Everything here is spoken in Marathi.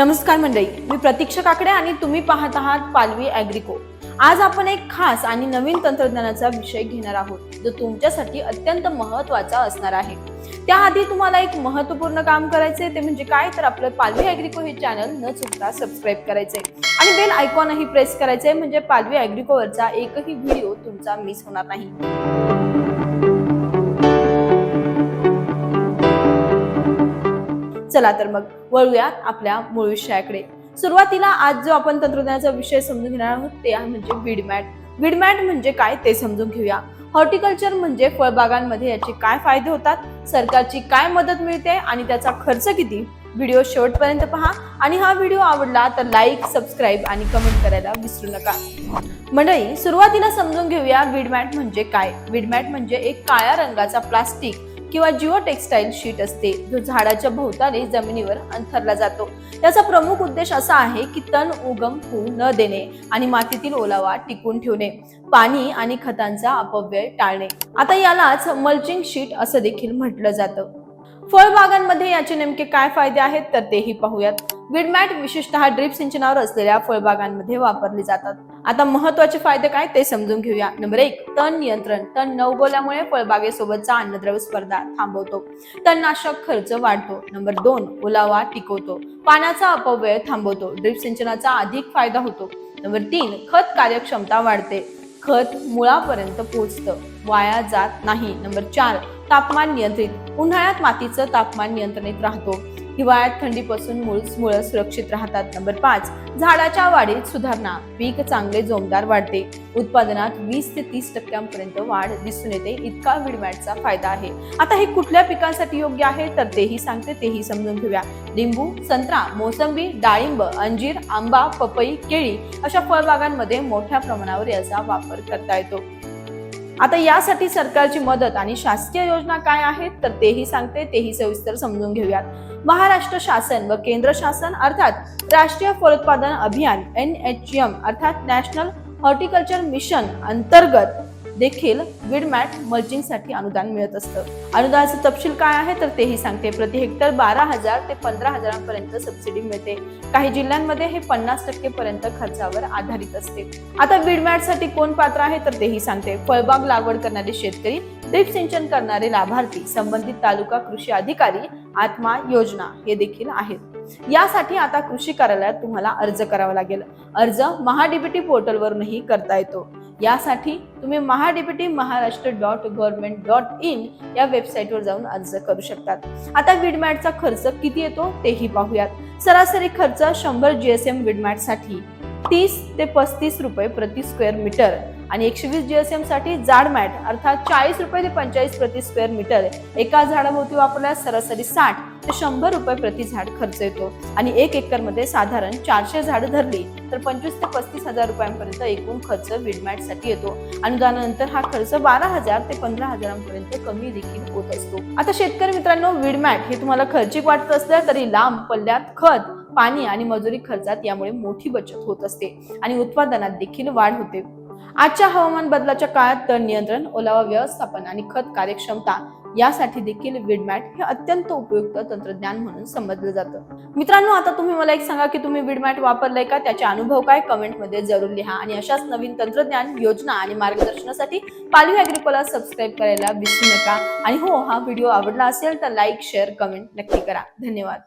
नमस्कार मंडळी मी प्रतीक्षा काकडे आणि तुम्ही पाहत आहात पालवी अॅग्रिको. आज आपण एक खास आणि नवीन तंत्रज्ञानाचा विषय घेणार आहोत जो तुमच्यासाठी अत्यंत महत्त्वाचा असणार आहे. त्याआधी तुम्हाला एक महत्त्वपूर्ण काम करायचे ते म्हणजे काय? तर आपलं पालवी अॅग्रिको हे चॅनल न चुकता सबस्क्राईब करायचे आणि बेल आयकॉनही प्रेस करायचे म्हणजे पालवी अॅग्रिकोवरचा एकही व्हिडिओ तुमचा मिस होणार नाही. चला तर मग वळूयात आपल्या मूळ विषयाकडे. सुरुवातीला आज जो आपण तंत्रज्ञानाचा विषय समजून घेणार आहोत ते आहे म्हणजे विडमॅट विडमॅट म्हणजे काय ते समजून घेऊया. हॉर्टिकल्चर म्हणजे फळबागांमध्ये याचे काय फायदे होतात सरकारची काय मदत मिळते आणि त्याचा खर्च किती? व्हिडिओ शेवटपर्यंत पहा. आणि हा व्हिडिओ आवडला तर लाईक सबस्क्राईब आणि कमेंट करायला विसरू नका. मंडळी सुरुवातीला समजून घेऊया विडमॅट म्हणजे काय? विडमॅट म्हणजे एक काळ्या रंगाचा प्लास्टिक किंवा जिओ टेक्सटाईल शीट असते जो झाडाच्या भोवताने जमिनीवर अंथरला जातो. त्याचा प्रमुख उद्देश असा आहे की तण उगम होऊ न देणे आणि मातीतील ओलावा टिकून ठेवणे पाणी आणि खतांचा अपव्यय टाळणे. आता यालाच मल्चिंग शीट असं देखील म्हटलं जातं. फळबागांमध्ये याचे नेमके काय फायदे आहेत तर तेही पाहूयात. विडमॅट विशेषतः ड्रीप सिंचनावर असलेल्या फळबागांमध्ये वापरली जातात. आता महत्त्वाचे फायदे काय ते समजून घेऊया. नंबर एक तण नियंत्रण. तण न उगवल्यामुळे फळबागेसोबतचा अन्नद्रव्य स्पर्धा थांबवतो. तणनाशक खर्च वाढतो. नंबर दोन ओलावा टिकवतो. पाण्याचा अपव्यय थांबवतो. ड्रिप सिंचनाचा अधिक फायदा होतो. नंबर तीन खत कार्यक्षमता वाढते. खत मुळापर्यंत पोहोचतं वाया जात नाही. नंबर चार तापमान नियंत्रित. उन्हाळ्यात मातीचं तापमान नियंत्रणीत राहतो. हिवाळ्यात थंडीपासून मूळ मुळं सुरक्षित राहतात. नंबर पाच झाडाच्या वाढीत सुधारणा. पीक चांगले जोमदार वाढते. उत्पादनात वीस ते तीस टक्क्यांपर्यंत वाढ दिसून येते. इतका विडमॅटचा फायदा आहे. आता हे कुठल्या पिकांसाठी योग्य आहे? तर तेही सांगते तेही समजून घेऊया. लिंबू संत्रा मोसंबी डाळिंब अंजीर आंबा पपई केळी अशा फळबागांमध्ये मोठ्या प्रमाणावर याचा वापर करता येतो. आता यासाठी सरकारची मदत आणि शासकीय योजना काय आहेत? तर तेही सांगते तेही सविस्तर समजून घेऊयात. महाराष्ट्र शासन व केंद्र शासन अर्थात राष्ट्रीय फलोत्पादन अभियान एन एच एम अर्थात नॅशनल हॉर्टिकल्चर मिशन अंतर्गत देखील विडमॅट मल्चिंगसाठी अनुदान मिळत असतं. अनुदानाचे तपशील काय आहे तर तेही सांगते. प्रति हेक्टर बारा हजार ते पंधरा हजारांपर्यंत सबसिडी मिळते. काही जिल्ह्यांमध्ये हे पन्नास टक्के पर्यंत खर्चावर आधारित असते. आता विडमॅटसाठी कोण पात्र आहे तर तेही सांगते. फळबाग लागवड करणारे शेतकरी ड्रीप सिंचन करणारे लाभार्थी संबंधित तालुका कृषी अधिकारी आत्मा योजना हे देखील आहेत. यासाठी आता कृषी कार्यालयात तुम्हाला अर्ज करावा लागेल. अर्ज महाडीबीटी पोर्टलवरूनही करता येतो. यासाठी तुम्ही MahaDBT Maharashtra dot government dot in या वेबसाईटवर जाऊन अर्ज करू शकतात. आता विडमॅटचा खर्च किती येतो तेही पाहूयात. सरासरी खर्च शंभर जीएसएम विडमॅटसाठी तीस ते पस्तीस रुपये प्रति स्क्वेअर मीटर. आणि एकशे वीस जीएसएमसाठी जाड मॅट अर्थात चाळीस रुपये ते पंचेचाळीस प्रति स्क्वेअर मीटर एका झाडाभोवती वापरल्यास सरासरी साठ ते शंभर रुपये प्रति झाड खर्च येतो. आणि एक एकरमध्ये साधारण चारशे झाड धरली तर पंचवीस ते पस्तीस हजार रुपयांपर्यंत एकूण खर्च विडमॅटसाठी येतो. अनुदानानंतर हा खर्च बारा हजार ते पंधरा हजारांपर्यंत कमी देखील होत असतो. आता शेतकरी मित्रांनो विडमॅट हे तुम्हाला खर्चिक वाटत असलं तरी लांब पल्ल्यात खत पाणी आणि मजुरी खर्चात यामुळे मोठी बचत होत असते आणि उत्पादनात देखील वाढ होते. आजच्या हवामान बदलाच्या काळात तण नियंत्रण ओलावा व्यवस्थापन आणि खत कार्यक्षमता यासाठी देखील विडमॅट हे अत्यंत उपयुक्त तंत्रज्ञान म्हणून समजलं जातं. मित्रांनो आता तुम्ही मला एक सांगा की तुम्ही विडमॅट वापरलाय का? त्याचे अनुभव काय? कमेंटमध्ये जरूर लिहा आणि अशाच नवीन तंत्रज्ञान योजना आणि मार्गदर्शनासाठी पालवी अॅग्रिकोला सबस्क्राईब करायला विसरू नका. आणि हो हा व्हिडिओ आवडला असेल तर लाईक शेअर कमेंट नक्की करा. धन्यवाद.